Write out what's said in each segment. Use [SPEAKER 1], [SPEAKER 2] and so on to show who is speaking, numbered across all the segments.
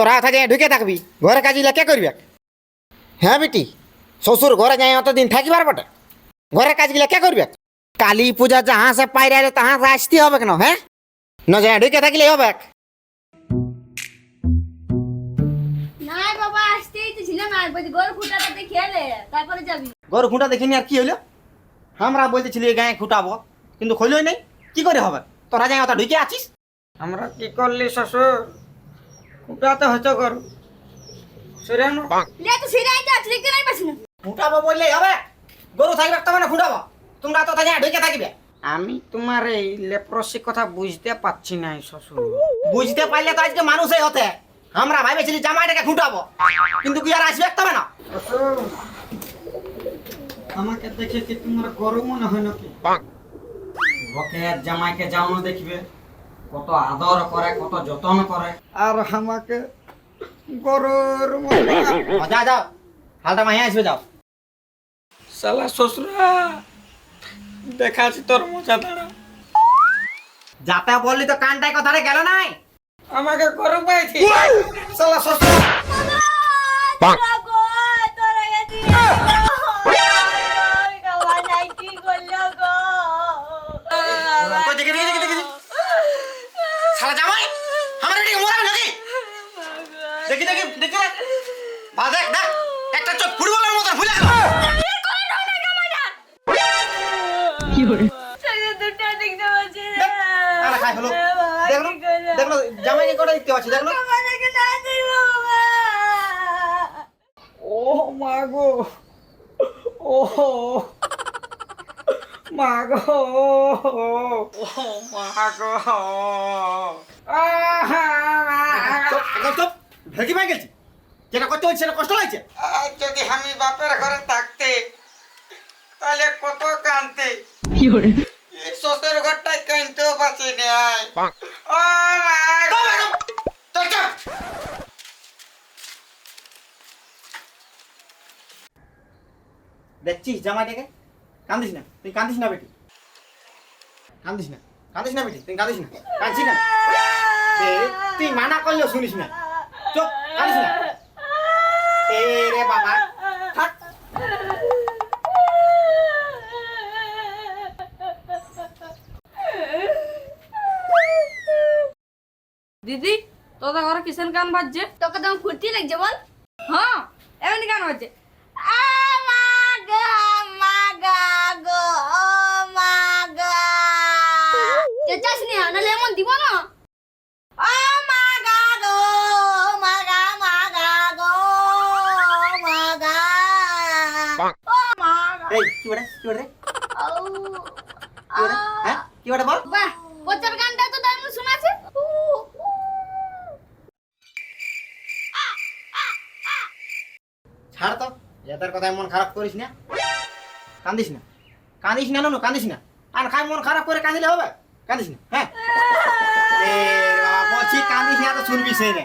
[SPEAKER 1] তোরা কথা যাই ঢুকে থাকবি। ঘরে কাজিলে কে করবে? হ্যাঁ বেটি শ্বশুর ঘরে যাই অতদিন থাকিবার বটে ঘরের কাজগুলো কে করবে? কালী পূজা যাহা সে পাইরে তাহা সে আসতে হবে কেন হ্যাঁ? না যাই ঢুকে থাকলে হবে।
[SPEAKER 2] গরু
[SPEAKER 1] খুঁটা দেখিনি আর কি হইল? আমরা বলতেছিলি গায়ে খুঁটাবো কিন্তু খইলই নাই। কি করে হবে? তোরা যাই অত ঢুকে আছিস?
[SPEAKER 3] আমরা কি করলি শ্বশুর? হয়তো করু সেরেনো
[SPEAKER 2] লে তো সিরাই তো আছে নাই পাচ্ছি না?
[SPEAKER 1] খুঁটাবো বললেই হবে। গরু থাকবে তবে না খুঁটাবো তোমরা তো যাই ঢুকে থাকবে।
[SPEAKER 3] আমি তোমার এই লেপ্রসি কথা বুঝতে পারছি না শ্বশুর।
[SPEAKER 1] বুঝতে পারলে তো আজকে মানুষই হতে। আমরা ভাবেছিলি জামাইটাকে খুঁটাবো কিন্তু কি আর আসবে তবে না
[SPEAKER 3] শ্বশুর আমাকে দেখে কি তোমার গরু মনে হয় নাকি? জামাইকে যাও দেখবে। কত আদর করে কত যত্ন করে। আর আমাকে গরুর মনে
[SPEAKER 1] যা যাও হালটা মাহিয়া আসবে যাও।
[SPEAKER 3] শালা শ্বশুরা দেখাচ্ছি তোর মজা দাঁড়া।
[SPEAKER 1] যাতে বললি তো কানটাই কথাটা গেল নাই?
[SPEAKER 3] আমাকে গরু পাইছি। সালা শ্বশুর। মা গো ও মা গো
[SPEAKER 1] চুপ। ভেকি গেছি। যেটা করতে হচ্ছে সেটা কষ্ট লাগছে?
[SPEAKER 3] যদি আমি বাপের ঘরে থাকতে তাহলে কত কানতে? শ্বশুর ঘরটায় কানতেও পাচ্ছি নাই ও মা গো
[SPEAKER 1] চুপ একদম চুপ চুপ দেখছিস জামাইটাকে? কান্দিস না তুই কান্দিস না বেটি। কান্দিস না কান্দিস না বেটি তুই কান্দিস না। কাঁদছিস না? তুই মানা করলেও শুনিস না। চুপ কান্দিস না। এ রে বাবা থাক।
[SPEAKER 4] দিদি তোদের ঘরে কিসেন গান বাজছে?
[SPEAKER 2] তোকে তো আমার ফুর্তি লাগছে বল।
[SPEAKER 4] হ্যাঁ এমনি গান বাজছে।
[SPEAKER 2] আমাগা মাগা গো মাগা চেঁচাস নি নাহলে এমন দিব না ও মাগা গো মাগা মাগা গো মাগা ও মাগা
[SPEAKER 1] এই কি বলে কি বলে
[SPEAKER 2] আউ
[SPEAKER 1] কি বলে হ্যাঁ কি বলে বল
[SPEAKER 2] বাহ
[SPEAKER 1] এদের কথা মন খারাপ করিস না। কান্দিস না। কান্দিস না, নুনু, কান্দিস না। আর খাই মন খারাপ করে কাঁদিলে হবে? কান্দিস না হ্যাঁ? কান্দিস না তো শুনবি সেই রে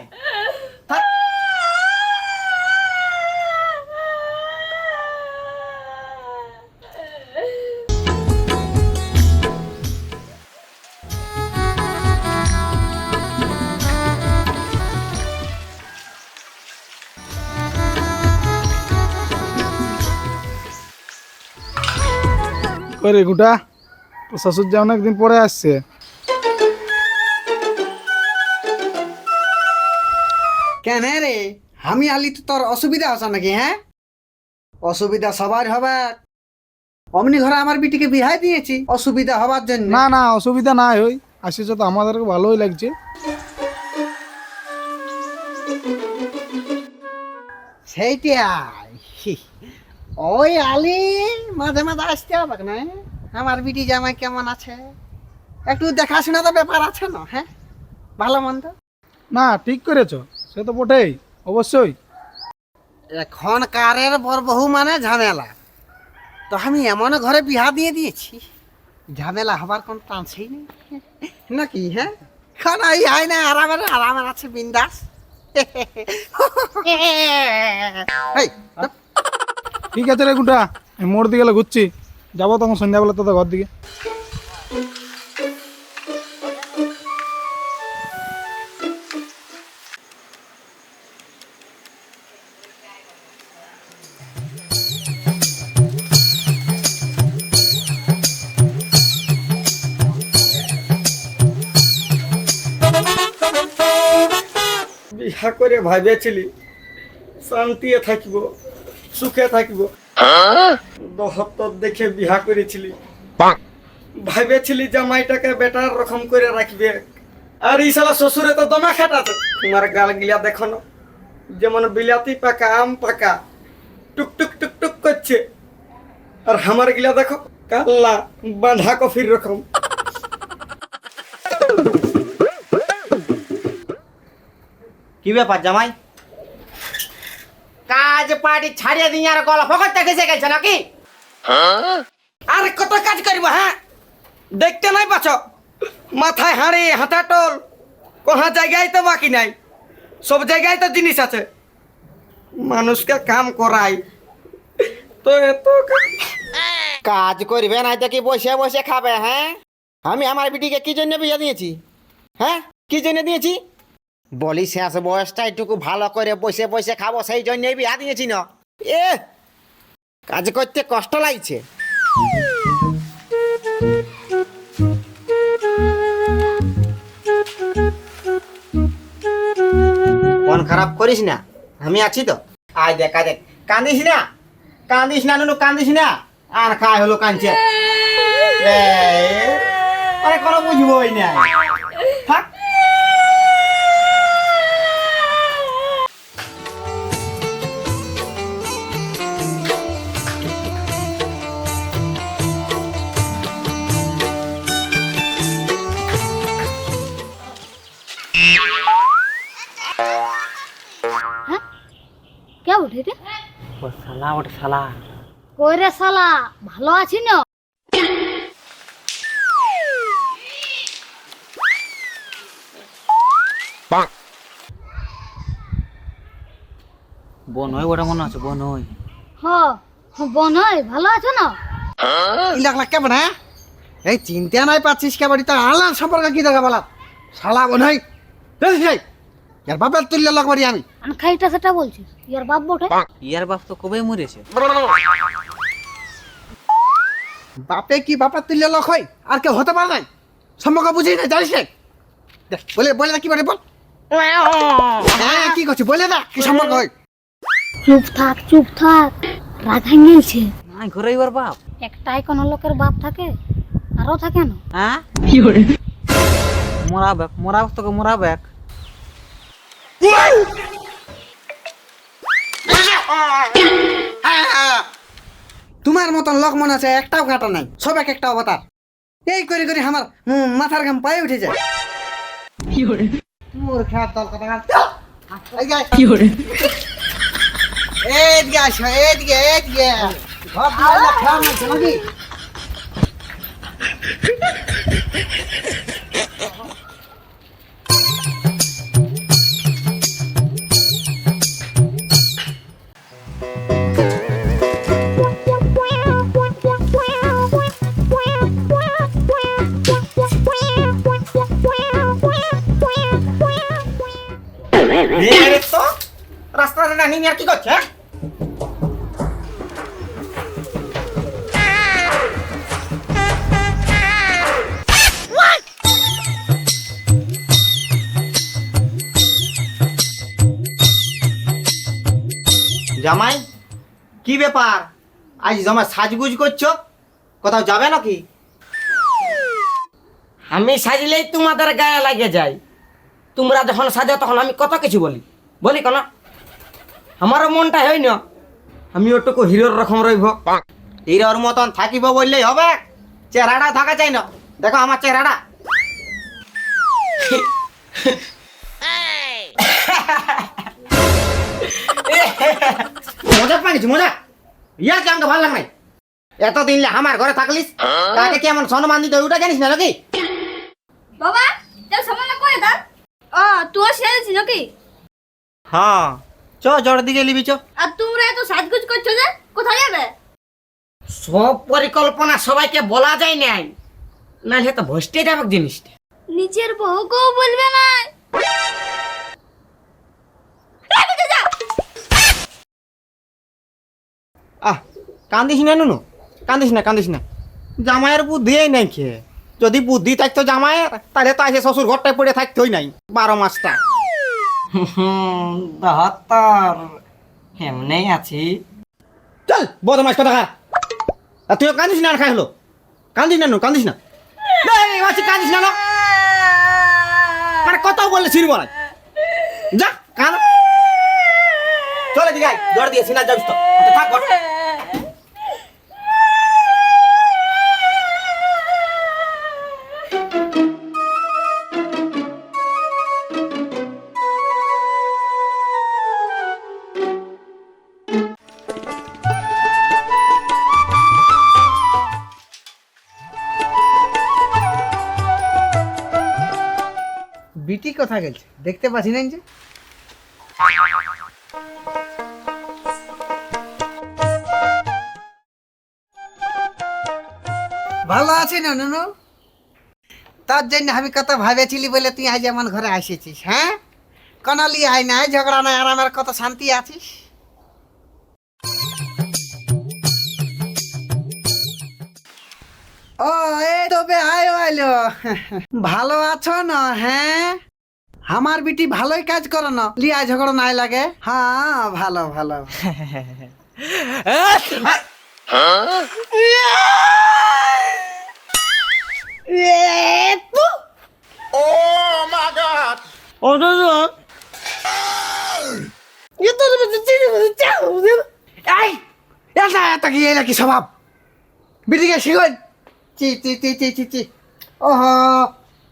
[SPEAKER 5] করে গুটা তো শ্বশুর যা অনেকদিন পরে আসছে।
[SPEAKER 6] কেন রে? আমি আলি তো তোর অসুবিধা আছে নাকি হ্যাঁ? অসুবিধা সবার হবে অমনি ঘরে আমার বিটিকে বিহাই দিয়েছি অসুবিধা হবার জন্য।
[SPEAKER 5] না না অসুবিধা নাই ওই। আসিস তো আমাদেরকে ভালোই লাগছে।
[SPEAKER 6] সেইটাই ওই আলি মাঝে মাঝে আসতে হবে না আমার বিটি জামাই কেমন আছে? একটু দেখাশোনা তো ব্যাপার আছে না হ্যাঁ? ভালো মন্দ?
[SPEAKER 5] না ঠিক করেছ সে তো বটেই অবশ্যই।
[SPEAKER 6] এখন কারের বর বহু মানে ঝামেলা। তো আমি এমন ঘরে বিহা দিয়ে দিয়েছি ঝামেলা হবার কোন টানছেই নেই। নাকি হ্যাঁ? এখন এই হয় না আরামের আরামের আছে বিন্দাস।
[SPEAKER 5] ঠিক আছে রে গুটা আমি মোড় দিকে ঘুরছি। যাব তখন সন্ধ্যাবেলা তোদের ঘর দিকে।
[SPEAKER 3] বিহা করে ভাবিয়েছিলি, শান্তিয়ে থাকিব। সুখে থাকিব। দহত্তর দেখে বিহা করেছিলি। ভাবেছিলি জামাইটাকে বেটার রকম করে রাখবে। আর এই সালা শ্বশুরে তো দমা খাটাছে। তোমার গাল গিলা দেখো না। যেমন বিলাতি পাকা আম পাকা। টুক টুক টুক টুক করছে। আর আমার গিলা দেখো কাল্লা বাঁধা কফির রকম।
[SPEAKER 1] কি ব্যাপার জামাই? কাজ পার্টি ছাড়িয়ে দিয়ে আর গল্প করতে ঘেসে গেছে নাকি?
[SPEAKER 3] আর কত কাজ করব হ্যাঁ? দেখতে নাই পাছ মাথায় হাঁড়ি হাতা টোল কোহা জায়গায় তো বাকি নাই সব জায়গায় তো জিনিস আছে। মানুষকে কাম করাই তো এত
[SPEAKER 1] কাজ। করবে না তো কি বসে বসে খাবে হ্যাঁ? আমি আমার বিটিকে কি জন্য বিয়ে দিয়েছি? হ্যাঁ? কি জন্য দিয়েছি? বলি শেষ বয়সটা একটুকু ভালো করে বসে বসে খাব, সেই জন্যই বিয়া দিয়েছি না। এ, কাজ করতে কষ্ট লাগছে। মন খারাপ করিস না, আমি আছি তো। আয় দেখ দেখ। কান্দিস না কান্দিস না, নুনু, কান্দিস না। আর কায় হলো কাঁদছে আরে কোনো বুঝবই না
[SPEAKER 6] শালা ওটা শালা।
[SPEAKER 2] কই রে শালা? ভালো আছি না?
[SPEAKER 6] বোন হয় ওটা মনে আছে বোন হয়
[SPEAKER 2] হ বনই ভালো আছো না?
[SPEAKER 6] ইলাক লাগ কেমন হ্যাঁ? এই চিন্তা নাই পাচ্ছিস কে বাড়ি তার আলাদা সম্পর্কে কি দেখা বলা শালা বোন যাই ইয়ার বাপের তুললে লাগ বাড়ি আমি।
[SPEAKER 2] আমি খাইটা সেটা বলছিস ইয়ার বাপ বটে।
[SPEAKER 7] ইয়ার বাপ তো কবে মরেছে।
[SPEAKER 6] বাপে কি বাপের তুললে লোক হয়? আর কেউ হতে পারে নাই? সম্পর্ক বুঝি না জানিস না? বলে বলে না কি বাড়ি বল। হ্যাঁ কি করছি? বলে না কি সম্পর্ক হয়?
[SPEAKER 2] চুপ থাক চুপ থাক। রাগ ভাঙিয়েছে
[SPEAKER 7] নাই ঘরে ওর বাপ।
[SPEAKER 2] একটাই কোন লোকের বাপ থাকে আরও থাকে না।
[SPEAKER 7] হ্যাঁ? মরাবেক মরাবেক তোকে মরাবেক
[SPEAKER 6] তোমার মতন লোক মনে আছে একটাও কাটা নাই সব এক একটা অবতার। এই করে করে আমার মাথার ঘাম পায়ে উঠে যায়। মোর খাত দল কথা এদিকে আসো এদিকে এদিকে ঘর দিয়ে খাওয়া মারছে নাকি?
[SPEAKER 1] দাঁড়িয়ে আর কি করছে হ্যাঁ? জামাই, কি ব্যাপার? আজ জামাই সাজগুজ করছ? কোথাও যাবে নাকি?
[SPEAKER 3] আমি সাজলেই তোমাদের গায়ে লাগে যায়। তোমরা যখন সাজো তখন আমি কত কিছু বলি। বলি কেন? আমারও মনটা হয় না। আমি ওটুকু হিরোর রকম রইব।
[SPEAKER 1] হিরোর মতন থাকিব বললেই হবে। চেহারাটা থাকা চাই না। দেখো আমার চেহারাটা। মজা পাইছি মজা। ইয়ার কি আমাকে ভালো লাগে নাই? এতদিন আমার ঘরে থাকলিস তাকে কি এমন সম্মান দিতে ওটা জানিস না নাকি?
[SPEAKER 2] বাবা তোর সামনে কই দাও ও তুই সেরেছিস নাকি?
[SPEAKER 1] হ্যাঁ। চ জড় দিকে লিবি চ।
[SPEAKER 2] আর তোমরা এত সাজগুজ করছ যে কোথায় যাবে?
[SPEAKER 3] সব পরিকল্পনা সবাইকে বলা যায় নাই। নাহলে তো ভস্টে যাবে জিনিসটা।
[SPEAKER 2] নিজের বউকেও বলবে না।
[SPEAKER 1] আহ কান্দিস না নুনু কান্দিস না কান্দিস না। জামাইয়ের বুদ্ধি নাই খেয়ে যদি বুদ্ধি থাকতো জামাইয়ের তাহলে তো এসে শ্বশুর ঘরটায় পড়ে থাকতোই নাই বারো মাসটা।
[SPEAKER 3] বাহাত্তর। এমনি আছি?
[SPEAKER 1] চল বদমাস কথা খা। আর তুই কান্দিস না আর খাই হলো। কান্দিস না কান্দিস না। কান্দিস না মানে কত বললে ছিড়ব না যা কান চলে আয় দৌড় দিয়ে সিনা যাবিস তো। তো থাক
[SPEAKER 6] কথা গেছে দেখতে পাচ্ছি না যে। ভালো আছি না, নুনু? তার জন্য আমি কত ভাবেছিলি বলে তুই আজ আমার ঘরে আসেছিস হ্যাঁ? কনালি, আয় নাই ঝগড়া নাই আরামের কত শান্তি আছিস? ও, এই তবে আয় আইলো ভালো আছো না হ্যাঁ? আমার বিটি ভালোই কাজ করো না। লিয়া ঝগড়া নাই লাগে। হ্যাঁ ভালো ভালো। এই এটা এত কি এলা কি স্বভাব? বিটিকে শিখুন চি চি চি চি চি চি। ওহো।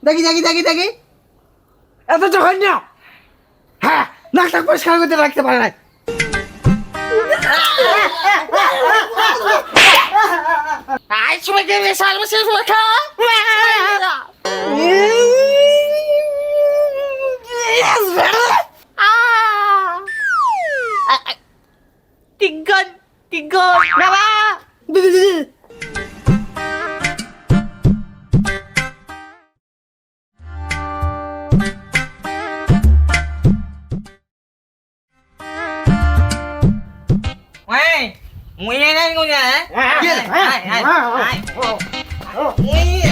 [SPEAKER 6] দেখি দেখি দেখি দেখি। এত জঘন্য হ্যাঁ নাকটা পরিষ্কার করতে রাখতে পারে না
[SPEAKER 4] Tigan! Oh.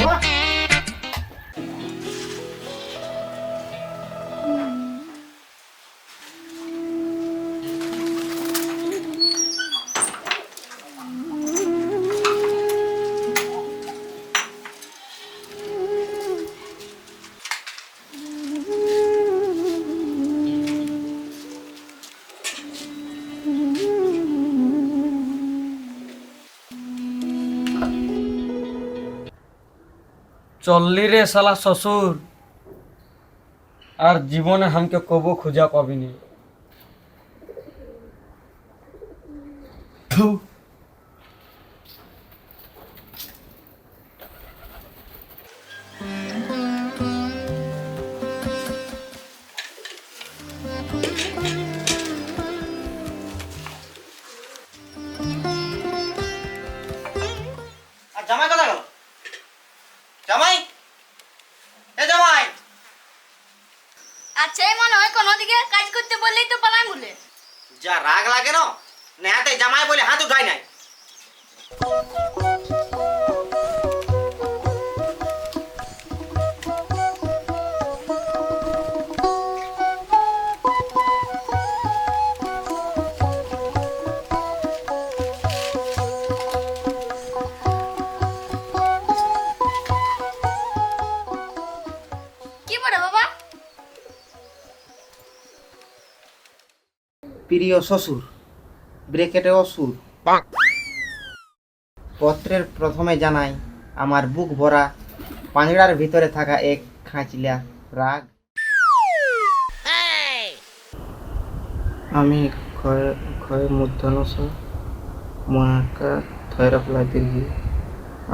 [SPEAKER 3] চললি রে সালা শ্বশুর। আর জীবনে হামকে কবো খুঁজা পাবিনি।
[SPEAKER 2] আচ্ছা এই মনে হয় কোনো দিকে কাজ করতে বললেই তো পালাই বলে
[SPEAKER 1] যা রাগ লাগে না, নেহাতে জামাই বলে হাত উঠায় নাই। প্রিয় শ্বশুর। ব্রেকেটে অসুর পত্রের প্রথমে জানাই আমার বুক ভরা পাঁজড়ার ভিতরে থাকা এক খাঁচলা রাগ। আমি ক্ষয় ক্ষয় মূর্ধনস মহাকা থৈরফলা দীর্ঘি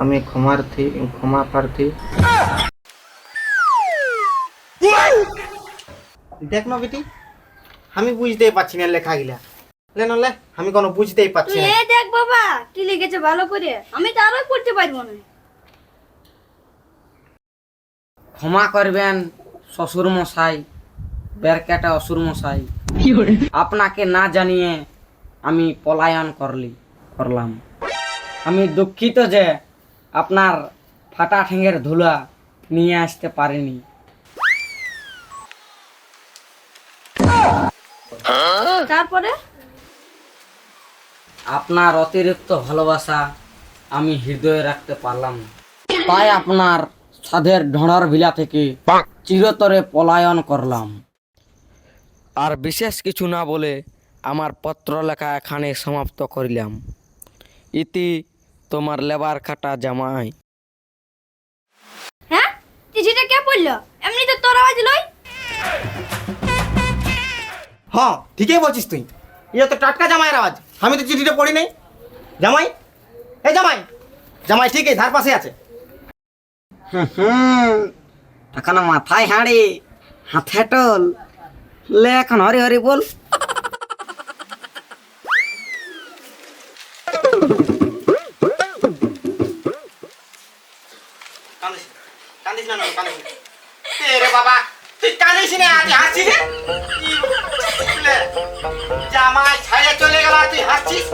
[SPEAKER 1] আমি ক্ষমার্থী ক্ষমা প্রার্থী দেখ না বেটি। আমি বুঝতেই পারছি না লেখা গিলা লে নলে আমি কোনো বুঝতেই পারছি
[SPEAKER 2] তুই
[SPEAKER 1] না
[SPEAKER 2] এ দেখ বাবা কি লিখেছে ভালো করে। আমি তো আরও পড়তে পারব না।
[SPEAKER 3] ক্ষমা করবেন শ্বশুর মশাই বেরকেটা অসুর মশাই আপনাকে না জানিয়ে আমি পলায়ন করলি করলাম। আমি দুঃখিত যে আপনার ফাটা ঠেঙ্গের ধুলা নিয়ে আসতে পারিনি।
[SPEAKER 2] তারপরে?
[SPEAKER 3] আপনার অতিরিক্ত ভালোবাসা আমি হৃদয়ে রাখতে পারলাম না। তাই আপনার সাধের ঢোঁড়ার ভিলা থেকে চিরতরে পলায়ন করলাম। আর বিশেষ কিছু না বলে আমার পত্র লেখা এখানে সমাপ্ত করিলাম। ইতি তোমার লেবার খাটা জামাই।
[SPEAKER 2] হ্যাঁ? চিঠিটা কে পড়ল এমনি তো তোর আওয়াজ লই।
[SPEAKER 1] হ্যাঁ ঠিকই বলছিস তুই। ইয়ে তো টাটকা জামাইয়ের আওয়াজ। আমি তো চিঠিটা পড়ি নাই। জামাই? এই জামাই। জামাই ঠিক ধার পাশে আছে।
[SPEAKER 3] এখন মাথায় হাঁড়ি হাতে টল। লে, এখন হরি হরি বল।
[SPEAKER 1] কান্দিস না কান্দিস না। বাবা, তুই কান্দিস না, আজ হাসছিস তুই হাসছিস?